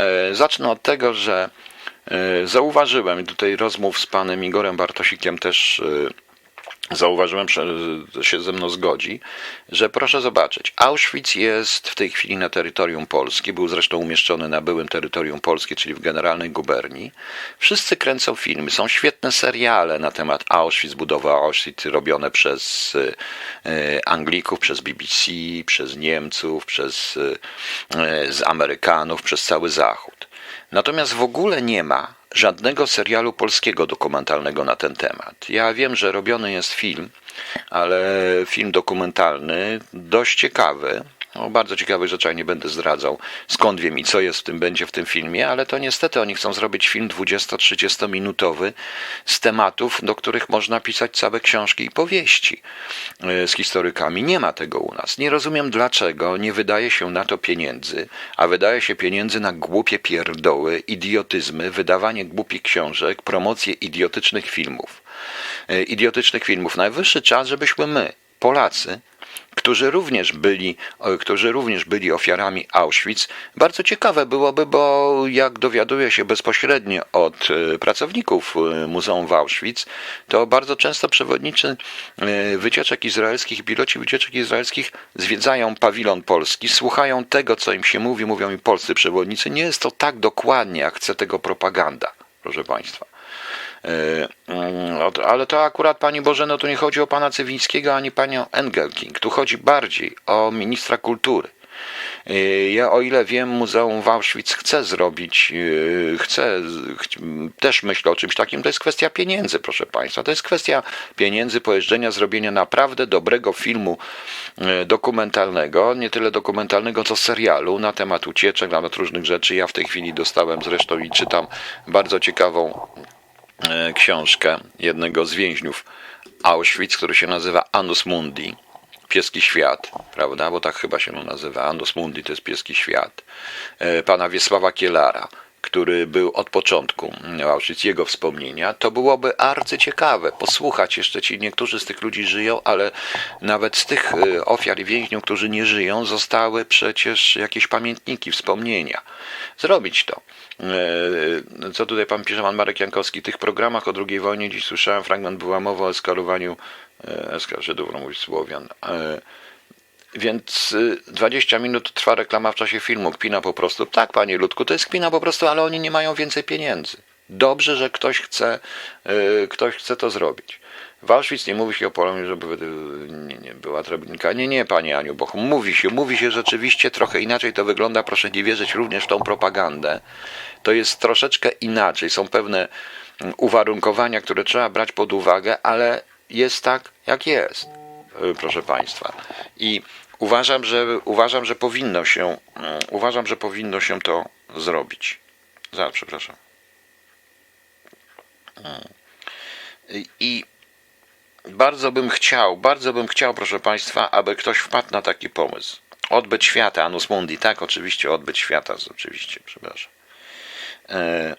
E, Zacznę od tego, że e, zauważyłem, tutaj rozmów z panem Igorem Bartosikiem też e, zauważyłem, że się ze mną zgodzi, że proszę zobaczyć, Auschwitz jest w tej chwili na terytorium Polski, był zresztą umieszczony na byłym terytorium Polski, czyli w generalnej guberni. Wszyscy kręcą filmy, są świetne seriale na temat Auschwitz, budowa Auschwitz robione przez e, e, Anglików, przez BBC, przez Niemców, przez e, z Amerykanów, przez cały Zachód. Natomiast w ogóle nie ma żadnego serialu polskiego dokumentalnego na ten temat. Ja wiem, że robiony jest film, ale film dokumentalny, dość ciekawy. O bardzo ciekawych rzeczach nie będę zdradzał, skąd wiem i co jest w tym, będzie w tym filmie, ale to niestety oni chcą zrobić film 20-30 minutowy z tematów, do których można pisać całe książki i powieści e, z historykami. Nie ma tego u nas. Nie rozumiem dlaczego nie wydaje się na to pieniędzy, a wydaje się pieniędzy na głupie pierdoły, idiotyzmy, wydawanie głupich książek, promocję idiotycznych filmów. E, Idiotycznych filmów. Najwyższy czas, żebyśmy my, Polacy, którzy również byli, którzy również byli ofiarami Auschwitz. Bardzo ciekawe byłoby, bo jak dowiaduję się bezpośrednio od e, pracowników e, Muzeum w Auschwitz, to bardzo często przewodnicy e, wycieczek izraelskich piloci wycieczek izraelskich zwiedzają pawilon polski, słuchają tego, co im się mówi, mówią mi polscy przewodnicy. Nie jest to tak dokładnie, jak chce tego propaganda, proszę Państwa. E, Ale to akurat Pani Bożeno, tu nie chodzi o Pana Cywińskiego ani Panią Engelking. Tu chodzi bardziej o ministra kultury. E, Ja o ile wiem, Muzeum w Auschwitz chce zrobić, e, chce, ch- też myślę o czymś takim, to jest kwestia pieniędzy, proszę Państwa. To jest kwestia pieniędzy, pojeżdżenia, zrobienia naprawdę dobrego filmu e, dokumentalnego, nie tyle dokumentalnego, co serialu na temat ucieczek, na temat różnych rzeczy. Ja w tej chwili dostałem zresztą i czytam bardzo ciekawą książkę jednego z więźniów Auschwitz, który się nazywa Annus Mundi. Pieski świat, prawda? Bo tak chyba się on nazywa. Annus Mundi to jest pieski świat. E, Pana Wiesława Kielara, który był od początku Auschwitz, jego wspomnienia, to byłoby arcyciekawe posłuchać. Jeszcze ci niektórzy z tych ludzi żyją, ale nawet z tych e, ofiar i więźniów, którzy nie żyją, zostały przecież jakieś pamiętniki, wspomnienia. Zrobić to. E, Co tutaj pan pisze, pan Marek Jankowski? W tych programach o II wojnie dziś słyszałem fragment, była mowa o eskalowaniu e, eska Żydów, no mówić Słowian. Więc y, 20 minut trwa reklama w czasie filmu. Kpina po prostu. Tak, panie Ludku, to jest kpina po prostu, ale oni nie mają więcej pieniędzy. Dobrze, że ktoś chce, y, ktoś chce to zrobić. W Auschwitz nie mówi się o Polonii, żeby y, nie, nie była drabinka. Nie, nie, panie Aniu Bochum. Mówi się, mówi się rzeczywiście trochę inaczej to wygląda. Proszę nie wierzyć również w tą propagandę. To jest troszeczkę inaczej. Są pewne mm, uwarunkowania, które trzeba brać pod uwagę, ale jest tak, jak jest y, proszę Państwa. I uważam, że uważam, że powinno się mm, uważam, że powinno się to zrobić. Za, przepraszam. Mm. I- bardzo bym chciał, bardzo bym chciał, proszę Państwa, aby ktoś wpadł na taki pomysł. Odbyt świata, Anus Mundi, tak, oczywiście, odbyt świata, oczywiście, przepraszam. E,